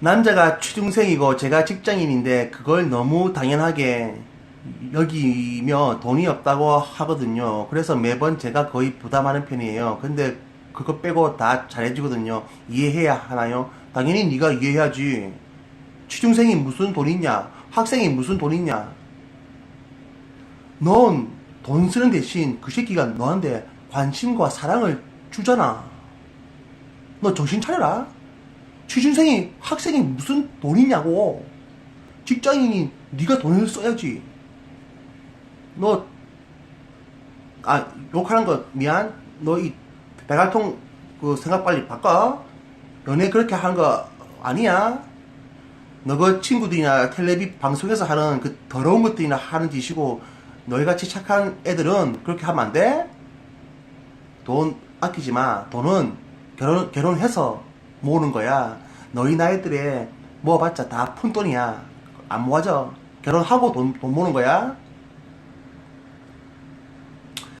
남자가 취중생이고 제가 직장인인데 그걸 너무 당연하게 여기며 돈이 없다고 하거든요. 그래서 매번 제가 거의 부담하는 편이에요. 근데 그거 빼고 다 잘해주거든요. 이해해야 하나요? 당연히 네가 이해해야지. 취중생이 무슨 돈 있냐? 학생이 무슨 돈 있냐? 넌 돈 쓰는 대신 그 새끼가 너한테 관심과 사랑을 주잖아. 너 정신 차려라. 취준생이 학생이 무슨 돈 있냐고. 직장인이 네가 돈을 써야지. 너, 아, 욕하는 거 미안. 너 이 배갈통 그 생각 빨리 바꿔. 연애 그렇게 하는 거 아니야. 너그 친구들이나 텔레비 방송에서 하는 그 더러운 것들이나 하는 짓이고 너희 같이 착한 애들은 그렇게 하면 안 돼? 돈 아끼지 마. 돈은 결혼, 결혼해서 모으는 거야. 너희 나이들에 모아봤자 다 푼돈이야. 안 모아져. 결혼하고 돈, 돈 모으는 거야.